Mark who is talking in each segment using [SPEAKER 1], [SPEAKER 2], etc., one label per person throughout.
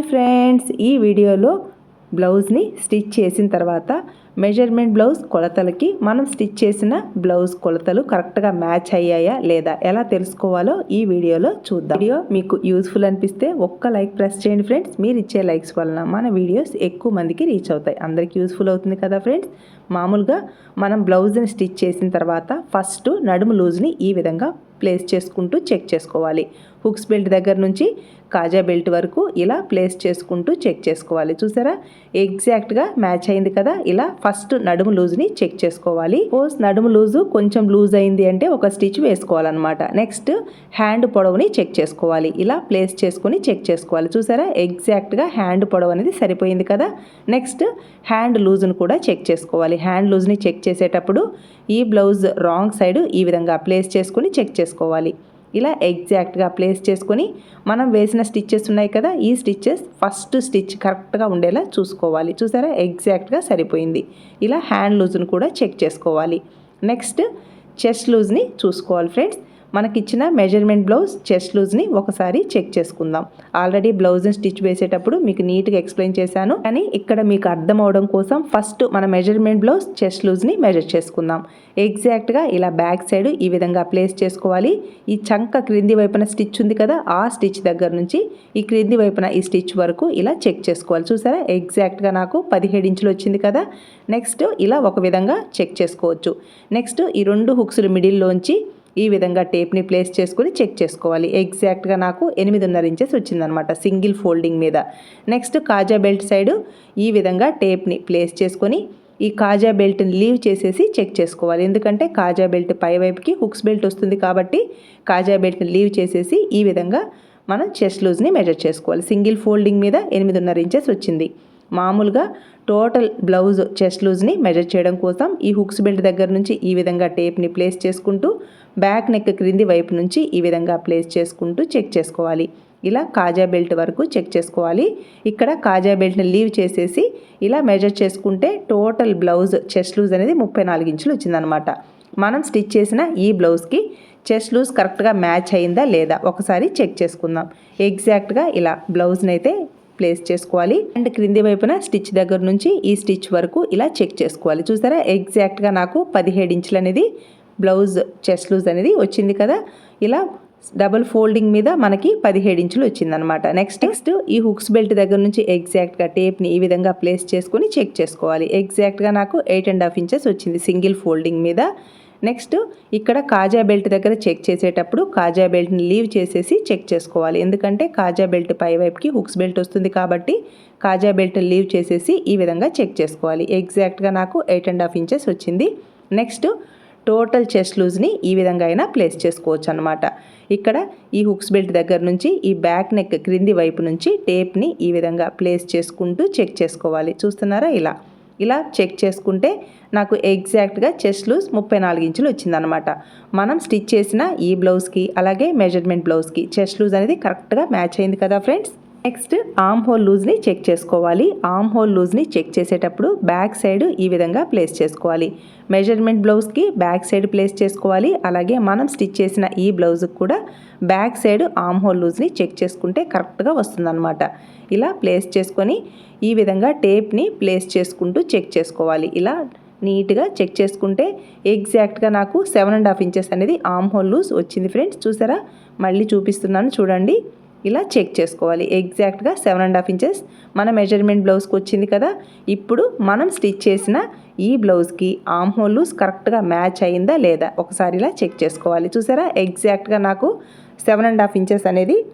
[SPEAKER 1] Hi friends. ఈ వీడియోలో బ్లౌజ్ని స్టిచ్ చేసిన తర్వాత మెజర్మెంట్ బ్లౌజ్ కొలతలకి మనం స్టిచ్ చేసిన బ్లౌజ్ కొలతలు కరెక్ట్గా మ్యాచ్ అయ్యాయా లేదా ఎలా తెలుసుకోవాలో ఈ వీడియోలో చూద్దాం. వీడియో మీకు యూస్ఫుల్ అనిపిస్తే ఒక్క లైక్ ప్రెస్ చేయండి ఫ్రెండ్స్. మీరు ఇచ్చే లైక్స్ వలన మన వీడియోస్ ఎక్కువ మందికి రీచ్ అవుతాయి. అందరికీ యూస్ఫుల్ అవుతుంది కదా ఫ్రెండ్స్? మామూలుగా మనం బ్లౌజ్ని స్టిచ్ చేసిన తర్వాత ఫస్ట్ నడుము లూజ్ని ఈ విధంగా ప్లేస్ చేసుకుంటూ చెక్ చేసుకోవాలి. హుక్స్ బెల్ట్ దగ్గర నుంచి కాజా బెల్ట్ వరకు ఇలా ప్లేస్ చేసుకుంటూ చెక్ చేసుకోవాలి. చూసారా? ఎగ్జాక్ట్గా మ్యాచ్ అయింది కదా? ఇలా ఫస్ట్ నడుము లూజ్ని చెక్ చేసుకోవాలి. పోస్ నడుము లూజు కొంచెం లూజ్ అయింది అంటే ఒక స్టిచ్ వేసుకోవాలన్నమాట. నెక్స్ట్ హ్యాండ్ పొడవుని చెక్ చేసుకోవాలి. ఇలా ప్లేస్ చేసుకొని చెక్ చేసుకోవాలి. చూసారా? ఎగ్జాక్ట్గా హ్యాండ్ పొడవు అనేది సరిపోయింది కదా? నెక్స్ట్ హ్యాండ్ లూజ్ని కూడా చెక్ చేసుకోవాలి. హ్యాండ్ లూజ్ని చెక్ చేసేటప్పుడు ఈ బ్లౌజ్ రాంగ్ సైడ్ ఈ విధంగా ప్లేస్ చేసుకొని చెక్ చేసుకోవాలి. ఇలా ఎగ్జాక్ట్గా ప్లేస్ చేసుకొని మనం వేసిన స్టిచ్చెస్ ఉన్నాయి కదా ఈ స్టిచ్చెస్ ఫస్ట్ స్టిచ్ కరెక్ట్గా ఉండేలా చూసుకోవాలి. చూసారా? ఎగ్జాక్ట్గా సరిపోయింది. ఇలా హ్యాండ్ లూజ్ని కూడా చెక్ చేసుకోవాలి. నెక్స్ట్ చెస్ట్ లూజ్ని చూసుకోవాలి ఫ్రెండ్స్ మనకిచ్చిన మెజర్మెంట్ బ్లౌజ్ చెస్ట్ లూజ్ని ఒకసారి చెక్ చేసుకుందాం. ఆల్రెడీ బ్లౌజ్ని స్టిచ్ వేసేటప్పుడు మీకు నీట్గా ఎక్స్ప్లెయిన్ చేశాను. కానీ ఇక్కడ మీకు అర్థం అవడం కోసం ఫస్ట్ మన మెజర్మెంట్ బ్లౌజ్ చెస్ట్ లూజ్ని మెజర్ చేసుకుందాం. ఎగ్జాక్ట్గా ఇలా బ్యాక్ సైడ్ ఈ విధంగా ప్లేస్ చేసుకోవాలి. ఈ చంక క్రింది వైపున స్టిచ్ ఉంది కదా ఆ స్టిచ్ దగ్గర నుంచి ఈ క్రింది వైపున ఈ స్టిచ్ వరకు ఇలా చెక్ చేసుకోవాలి. చూసారా? ఎగ్జాక్ట్గా నాకు పదిహేడు ఇంచులు వచ్చింది కదా. నెక్స్ట్ ఇలా ఒక విధంగా చెక్ చేసుకోవచ్చు. నెక్స్ట్ ఈ రెండు హుక్స్లు మిడిల్లోంచి ఈ విధంగా టేప్ని ప్లేస్ చేసుకుని చెక్ చేసుకోవాలి. ఎగ్జాక్ట్గా నాకు ఎనిమిదిన్నర ఇంచెస్ వచ్చిందనమాట సింగిల్ ఫోల్డింగ్ మీద. నెక్స్ట్ కాజా బెల్ట్ సైడు ఈ విధంగా టేప్ని ప్లేస్ చేసుకొని ఈ కాజా బెల్ట్ని లీవ్ చేసేసి చెక్ చేసుకోవాలి. ఎందుకంటే కాజా బెల్ట్ పై వైపుకి హుక్స్ బెల్ట్ వస్తుంది కాబట్టి కాజా బెల్ట్ని లీవ్ చేసేసి ఈ విధంగా మనం చెస్ట్ లూజ్ని మెజర్ చేసుకోవాలి. సింగిల్ ఫోల్డింగ్ మీద ఎనిమిదిన్నర ఇంచెస్ వచ్చింది. మామూలుగా టోటల్ బ్లౌజ్ చెస్ట్ లూజ్ని మెజర్ చేయడం కోసం ఈ హుక్స్ బెల్ట్ దగ్గర నుంచి ఈ విధంగా టేప్ని ప్లేస్ చేసుకుంటూ బ్యాక్ నెక్ క్రింది వైపు నుంచి ఈ విధంగా ప్లేస్ చేసుకుంటూ చెక్ చేసుకోవాలి. ఇలా కాజా బెల్ట్ వరకు చెక్ చేసుకోవాలి. ఇక్కడ కాజా బెల్ట్ని లీవ్ చేసేసి ఇలా మెజర్ చేసుకుంటే టోటల్ బ్లౌజ్ చెస్ట్ లూజ్ అనేది ముప్పై నాలుగు ఇంచులు వచ్చిందనమాట. మనం స్టిచ్ చేసిన ఈ బ్లౌజ్కి చెస్ట్ లూజ్ కరెక్ట్గా మ్యాచ్ అయిందా లేదా ఒకసారి చెక్ చేసుకుందాం. ఎగ్జాక్ట్గా ఇలా బ్లౌజ్ని అయితే ప్లేస్ చేసుకోవాలి. అండ్ క్రింది వైపున స్టిచ్ దగ్గర నుంచి ఈ స్టిచ్ వరకు ఇలా చెక్ చేసుకోవాలి. చూసారా? ఎగ్జాక్ట్గా నాకు పదిహేడు ఇంచులు అనేది బ్లౌజ్ చెస్ట్ లూజ్ అనేది వచ్చింది కదా? ఇలా డబుల్ ఫోల్డింగ్ మీద మనకి పదిహేడు ఇంచులు వచ్చిందనమాట నెక్స్ట్ నెక్స్ట్ ఈ హుక్స్ బెల్ట్ దగ్గర నుంచి ఎగ్జాక్ట్గా టేప్ని ఈ విధంగా ప్లేస్ చేసుకొని చెక్ చేసుకోవాలి. ఎగ్జాక్ట్గా నాకు ఎయిట్ అండ్ హాఫ్ ఇంచెస్ వచ్చింది సింగిల్ ఫోల్డింగ్ మీద. నెక్స్ట్ ఇక్కడ కాజా బెల్ట్ దగ్గర చెక్ చేసేటప్పుడు కాజా బెల్ట్ని లీవ్ చేసేసి చెక్ చేసుకోవాలి. ఎందుకంటే కాజా బెల్ట్ పై వైపుకి హుక్స్ బెల్ట్ వస్తుంది కాబట్టి కాజా బెల్ట్ లీవ్ చేసేసి ఈ విధంగా చెక్ చేసుకోవాలి. ఎగ్జాక్ట్గా నాకు ఎయిట్ అండ్ హాఫ్ ఇంచెస్ వచ్చింది. నెక్స్ట్ టోటల్ చెస్ట్ లూజ్ని ఈ విధంగా అయినా ప్లేస్ చేసుకోవచ్చు అనమాట ఇక్కడ ఈ హుక్స్ బెల్ట్ దగ్గర నుంచి ఈ బ్యాక్ నెక్ క్రింది వైపు నుంచి టేప్ని ఈ విధంగా ప్లేస్ చేసుకుంటూ చెక్ చేసుకోవాలి. చూస్తున్నారా ఇలా? ఇలా చెక్ చేసుకుంటే నాకు ఎగ్జాక్ట్గా చెస్ట్ లూజ్ ముప్పై నాలుగు ఇంచులు వచ్చిందనమాట మనం స్టిచ్ చేసిన ఈ బ్లౌజ్కి అలాగే మెజర్మెంట్ బ్లౌజ్కి చెస్ట్ లూజ్ అనేది కరెక్ట్గా మ్యాచ్ అయింది కదా ఫ్రెండ్స్? నెక్స్ట్ ఆమ్ హోల్ లూజ్ని చెక్ చేసుకోవాలి. ఆమ్ హోల్ లూజ్ని చెక్ చేసేటప్పుడు బ్యాక్ సైడ్ ఈ విధంగా ప్లేస్ చేసుకోవాలి. మెజర్మెంట్ బ్లౌజ్కి బ్యాక్ సైడ్ ప్లేస్ చేసుకోవాలి. అలాగే మనం స్టిచ్ చేసిన ఈ బ్లౌజ్కి కూడా బ్యాక్ సైడ్ ఆమ్ హోల్ లూజ్ని చెక్ చేసుకుంటే కరెక్ట్గా వస్తుందన్నమాట. ఇలా ప్లేస్ చేసుకొని ఈ విధంగా టేప్ని ప్లేస్ చేసుకుంటూ చెక్ చేసుకోవాలి. ఇలా నీట్గా చెక్ చేసుకుంటే ఎగ్జాక్ట్గా నాకు సెవెన్ అండ్ హాఫ్ ఇంచెస్ అనేది ఆమ్ హోల్ లూజ్ వచ్చింది ఫ్రెండ్స్ చూసారా? మళ్ళీ చూపిస్తున్నాను చూడండి. ఇలా చెక్ చేసుకోవాలి. ఎగ్జాక్ట్గా సెవెన్ అండ్ హాఫ్ ఇంచెస్ మన మెజర్మెంట్ బ్లౌజ్కి వచ్చింది కదా? ఇప్పుడు మనం స్టిచ్ చేసిన ఈ బ్లౌజ్కి ఆమ్ హోల్ లూజ్ కరెక్ట్గా మ్యాచ్ అయిందా లేదా? ఒకసారి ఇలా చెక్ చేసుకోవాలి. చూసారా? ఎగ్జాక్ట్గా నాకు సెవెన్ అండ్ హాఫ్ ఇంచెస్ అనేది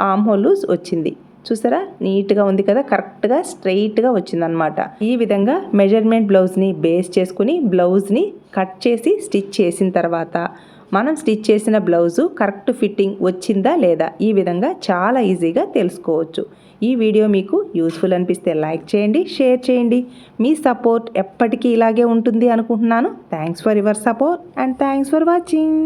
[SPEAKER 1] ఆమ్ హోల్ లూజ్ వచ్చింది. చూసారా? నీట్గా ఉంది కదా? కరెక్ట్గా స్ట్రైట్గా వచ్చిందనమాట ఈ విధంగా మెజర్మెంట్ బ్లౌజ్ని బేస్ చేసుకుని బ్లౌజ్ని కట్ చేసి స్టిచ్ చేసిన తర్వాత మనం స్టిచ్ చేసిన బ్లౌజు కరెక్ట్ ఫిట్టింగ్ వచ్చిందా లేదా ఈ విధంగా చాలా ఈజీగా తెలుసుకోవచ్చు. ఈ వీడియో మీకు యూస్ఫుల్ అనిపిస్తే లైక్ చేయండి షేర్ చేయండి. మీ సపోర్ట్ ఎప్పటికీ ఇలాగే ఉంటుంది అనుకుంటున్నాను. Thanks for your support and thanks for watching